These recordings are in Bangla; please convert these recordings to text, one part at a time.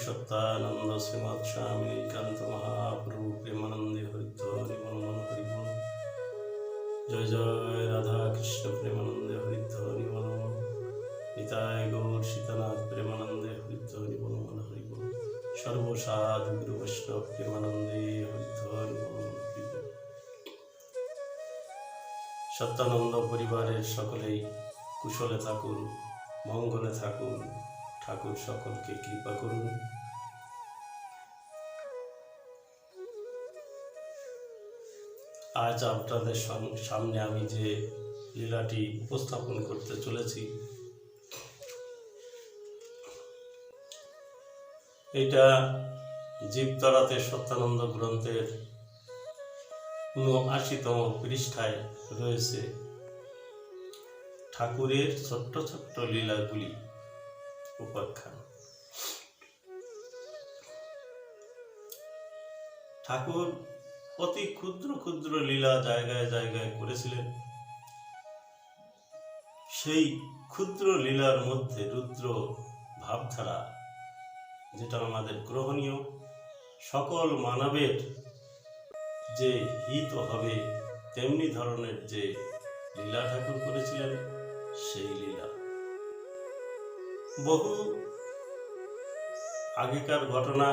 সত্যানন্দ শ্রীমৎ স্বামী কান্ত মহাপ্রভু প্রেমানন্দে হরিত হরিবন মন হরিবন জয় জয় রাধা কৃষ্ণ প্রেমানন্দে হরিত হরিবন নিতায় গৌর সীতানাথ প্রেমানন্দে হরিত হরিবন মন হরিবন সর্বসাধু গুরু বৈষ্ণব প্রেমানন্দে হরিবন হরিবন সত্যানন্দ পরিবারের সকলেই কুশলে থাকুন, মঙ্গলে থাকুন। ঠাকুর সকলকে কৃপা করুন। আজ আপনাদের সম- সামনে আমি যে লীলাটি উপস্থাপন করতে চলেছি, এটা জীবতরাতে সত্যানন্দ গ্রন্থের উনআশিতম পৃষ্ঠায় রয়েছে। ঠাকুরের ছোট্ট ছোট্ট লীলাগুলি। উপাখ্যান ঠাকুর অতি ক্ষুদ্র ক্ষুদ্র লীলা জায়গায় জায়গায় করেছিলেন। সেই ক্ষুদ্র লীলার মধ্যে রুদ্র ভাবধারা, যেটা আমাদের গ্রহণীয়, সকল মানবের যে হিত হবে, তেমনি ধরনের যে লীলা ঠাকুর করেছিলেন, সেই বহু আগেকার ঘটনা,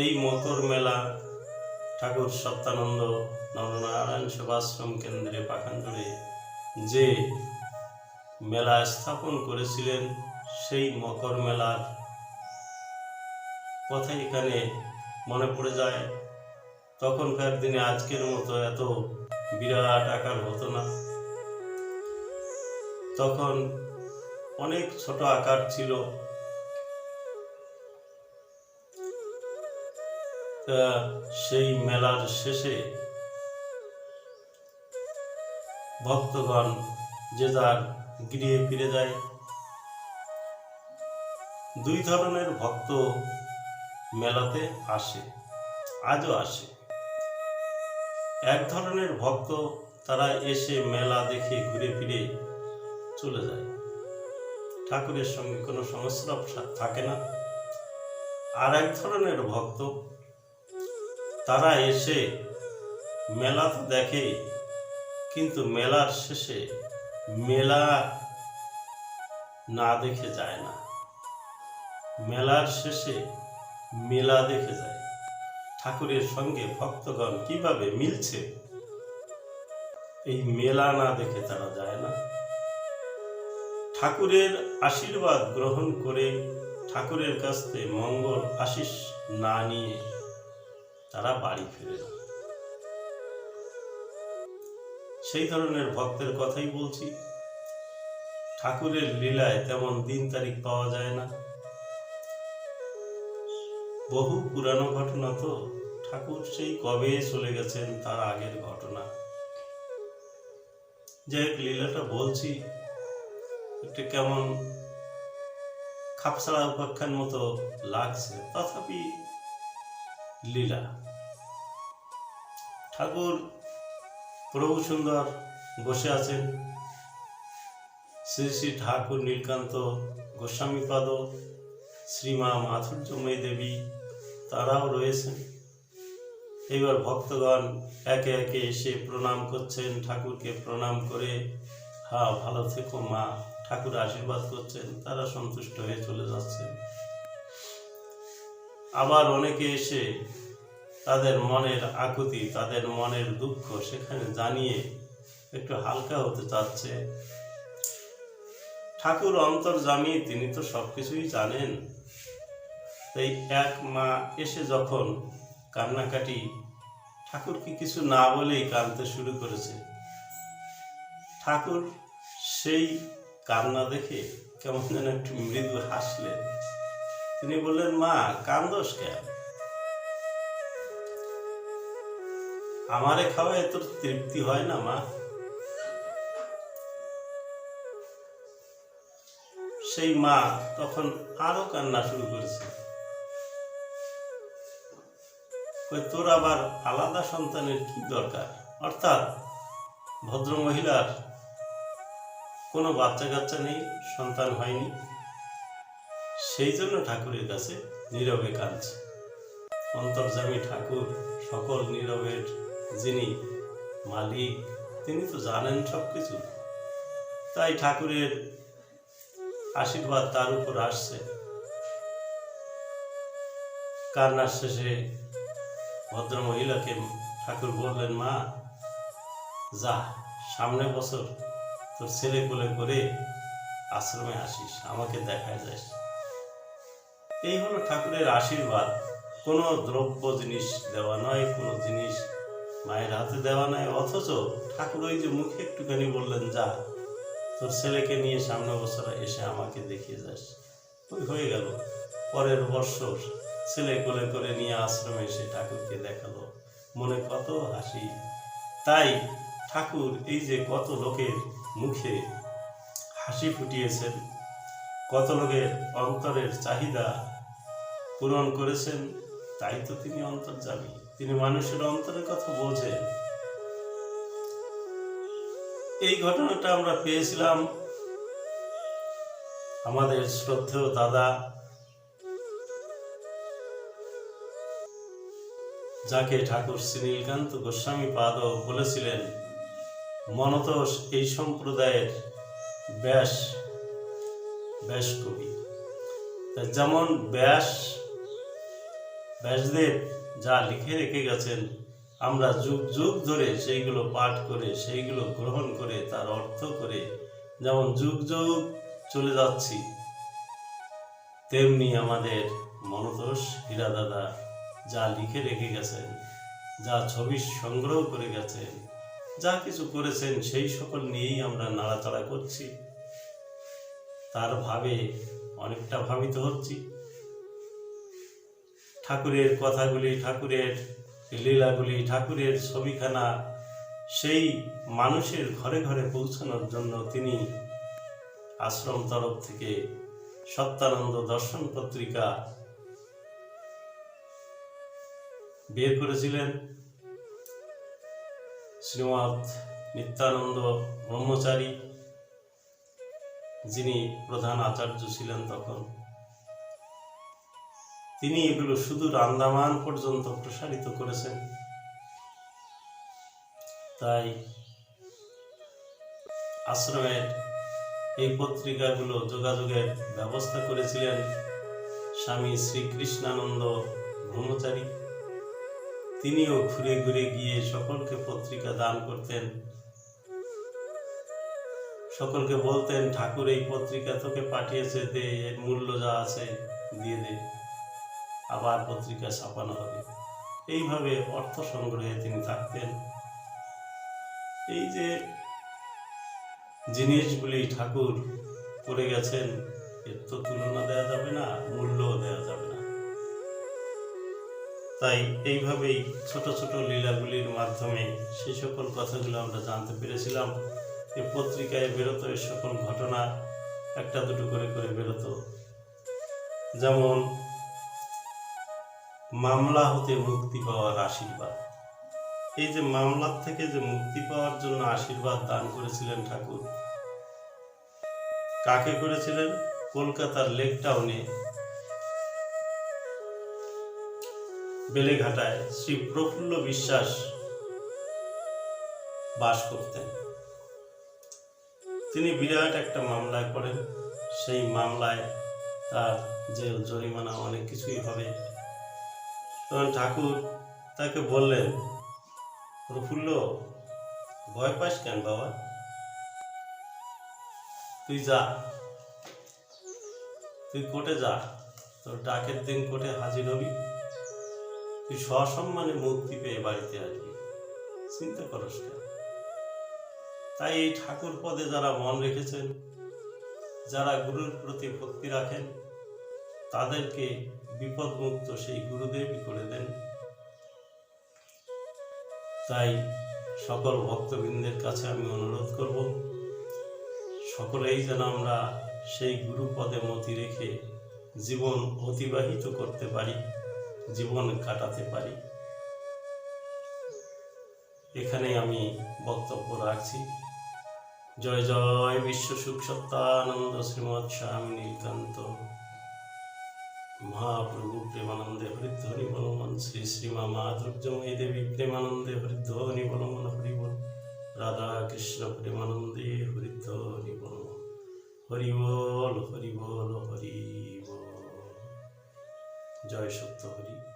এই মকর মেলা, ঠাকুর সত্যানন্দ নরনারায়ণ সেবাশ্রম কেন্দ্রে পাখান্জরে যে মেলা স্থাপন করেছিলেন, সেই মকর মেলার কথা এখানে মনে পড়ে যায়। তখনকার দিনে আজকের মতো এত বিরাট আকার হতো না। তখন অনেক ছোট আকার ছিল। সেই মেলার শেষে ভক্তগণ যে যার গৃহে ফিরে যায়। দুই ধরনের ভক্ত মেলাতে আসে, আজও আসে। এক ধরনের ভক্ত তারা এসে মেলা দেখে ঘুরে ফিরে চলে যায়। ঠাকুরের সঙ্গে কোনো সংস্রব থাকে না। আর এক ধরনের ভক্ত, তারা এসে মেলা তো দেখে, কিন্তু মেলার শেষে মেলা না দেখে যায় না। মেলার শেষে মেলা দেখে যায়। ঠাকুরের সঙ্গে ভক্তগণ কীভাবে মিলছে, এই মেলা না দেখে তারা যায় না। ঠাকুরের আশীর্বাদ গ্রহণ করে ঠাকুরের কাছ থেকে মঙ্গল আশিস না নিয়ে তারা বাড়ি ফিরে সেই ধরনের ভক্তের কথাই বলছি। ঠাকুরের লীলায় তেমন দিন তারিখ পাওয়া যায় না। বহু পুরানো ঘটনা তো ঠাকুর সেই কবে চলে গেছেন তার আগের ঘটনা। যাই হোক, লীলাটা বলছি একটু কেমন খাপছাড়া উপাখ্যান মতো লাগছে, তথাপি লীলা। ঠাকুর প্রভু সুন্দর বসে আছেন। শ্রী শ্রী ঠাকুর নীলকান্ত গোস্বামীপাদ শ্রীমা মাধুর্যময়ী দেবী, তারাও রয়েছেন। এইবার ভক্তগণ একে একে এসে প্রণাম করছেন। ঠাকুরকে প্রণাম করে হা ভালো থেকো মা। ঠাকুর আশীর্বাদ করছেন, তারা সন্তুষ্ট হয়ে চলে যাচ্ছেন আবার অনেকে এসে তাদের মনের আকুতি, তাদের মনের দুঃখ সেখানে জানিয়ে একটু হালকা হতে চাচ্ছে। ঠাকুর অন্তর্জামী তিনি তো সবকিছুই জানেন। তাই এক মা এসে যখন কান্নাকাটি, ঠাকুরকে কিছু না বলেই কাঁদতে শুরু করেছে। ঠাকুর সেই কান্না দেখে কেমন যেন একটু মৃদু হাসলেন। তিনি বললেন, মা কান্দোস কেন আমারে খাওয়ায় তোর তৃপ্তি হয় না, মা। সেই মা তখন আরও কান্না শুরু করেছে। তোর আবার আলাদা সন্তানের কি দরকার? অর্থাৎ ভদ্র মহিলার কোনো বাচ্চা কাচ্চা নেই, সন্তান হয়নি। সেই জন্য ঠাকুরের কাছে নীরবে কাঁদছে। অন্তর্জামী ঠাকুর, সকল নীরবের যিনি মালিক, তিনি তো জানেন সব কিছু তাই ঠাকুরের আশীর্বাদ তার উপর আসছে। কান্নার শেষে ভদ্র মহিলাকে ঠাকুর বললেন, মা, যা সামনের বছর। তোর ছেলে কোলে করে আশ্রমে আসিস, আমাকে দেখা যাস। এই হলো ঠাকুরের আশীর্বাদ। কোনো দ্রব্য জিনিস দেওয়া নয়, কোনো জিনিস মায়ের হাতে দেওয়া নয়, অথচ ঠাকুর ওই যে মুখে একটুখানি বললেন, যা, তোর ছেলেকে নিয়ে সামনে বছর এসে আমাকে দেখিয়ে যাস। ওই হয়ে গেল। পরের বৎসর ছেলে কোলে করে নিয়ে আশ্রমে এসে ঠাকুরকে দেখাল। মনে কত হাসি। তাই ঠাকুর এই যে কত লোকের মুখে হাসি ফুটিয়েছেন। কত লোকের অন্তরের চাহিদা পূরণ করেছেন, তাই তো তিনি অন্তর্জামী তিনি মানুষের অন্তরের কথা বোঝেন এই ঘটনাটা আমরা পেয়েছিলাম আমাদের শ্রদ্ধেয় দাদা, যাকে ঠাকুর শ্রী নীলকান্ত গোস্বামী পাদ বলেছিলেন মনতোষ এই সম্প্রদায়ের ব্যাস ব্যাস কবি। যেমন ব্যাস, ব্যাসদেব যা লিখে রেখে গেছেন, আমরা যুগ যুগ ধরে সেইগুলো পাঠ করে, সেইগুলো গ্রহণ করে, তার অর্থ করে যেমন যুগ যুগ চলে যাচ্ছি, তেমনি আমাদের মনতোষ হীরা দাদা যা লিখে রেখে গেছেন, যা ছবি সংগ্রহ করে গেছেন যা কিছু করেছেন, সেই সকল নিয়েই আমরা নাড়াচাড়া করছি। তার ভাবে অনেকটা ভাবিত হচ্ছি। ঠাকুরের কথাগুলি, ঠাকুরের লীলাগুলি, ঠাকুরের ছবিখানা, সেই মানুষের ঘরে ঘরে পৌঁছানোর জন্য তিনি আশ্রম তরফ থেকে সত্যানন্দ দর্শন পত্রিকা বের করেছিলেন। শ্রীমৎ নিত্যানন্দ ব্রহ্মচারী, যিনি প্রধান আচার্য ছিলেন তখন। তিনি এগুলো সুদূর আন্দামান পর্যন্ত প্রসারিত করেছেন। তাই আশ্রমের এই পত্রিকাগুলো যোগাযোগের ব্যবস্থা করেছিলেন স্বামী শ্রীকৃষ্ণানন্দ ব্রহ্মচারী। তিনিও ঘুরে ঘুরে গিয়ে সকলকে পত্রিকা দান করতেন। সকলকে বলতেন, ঠাকুর, এই পত্রিকা তোকে পাঠিয়েছে, দে, এর মূল্য যা আছে, দিয়ে দে। আবার পত্রিকা ছাপানো হবে। এইভাবে অর্থ সংগ্রহে তিনি থাকতেন। এই যে জিনিসগুলি ঠাকুর করে গেছেন, এর তো তুলনা দেওয়া যাবে না, মূল্যও দেওয়া যাবে তাই এইভাবেই ছোট ছোট লীলাগুলির মাধ্যমে সেই সকল কথাগুলো আমরা জানতে পেরেছিলাম। এই পত্রিকায় বেরোতো এই সকল ঘটনা, একটা দুটো করে করে বেরোতো। যেমন, মামলা হতে মুক্তি পাওয়ার আশীর্বাদ। এই যে মামলার থেকে যে মুক্তি পাওয়ার জন্য আশীর্বাদ দান করেছিলেন ঠাকুর, কাকে করেছিলেন? কলকাতার লেক টাউনে বেলেঘাটায় শ্রী প্রফুল্ল বিশ্বাস বাস করতেন। তিনি বিরাট একটা মামলায় করেন। সেই মামলায় তার যে জরিমানা অনেক কিছুই হবে। তখন ঠাকুর তাকে বললেন, প্রফুল্ল, ভয় পাস কেন বাবা? তুই যা। তুই কোর্টে যা। তোর ডাকের দিন কোর্টে হাজির হবি। তুই সসম্মানে মুক্তি পেয়ে বাড়িতে আসবি। চিন্তা করস তাই এই ঠাকুর পদে যারা মন রেখেছেন, যারা গুরুর প্রতি ভক্তি রাখেন, তাদেরকে বিপদমুক্ত সেই গুরুদেবই করে দেন। তাই সকল ভক্তবৃন্দের কাছে আমি অনুরোধ করব, সকলেই যেন আমরা সেই গুরু পদে মতি রেখে জীবন অতিবাহিত করতে পারি। জীবন কাটাতে পারি। এখানে আমি বক্তব্য রাখছি। জয় জয় বিশ্ব সুখ সত্যানন্দ শ্রীমৎ স্বামী নীলকান্ত মহাপ্রভু প্রেমানন্দে হরিধ্বনি বলমন শ্রী শ্রীমা মা মাধুর্যময়ী দেবী প্রেমানন্দে হরিধ্বনি বলমন হরি বল রাধা কৃষ্ণ প্রেমানন্দে হরিধ্বনি বলমন হরি বল হরি। জয় সত্য হরি।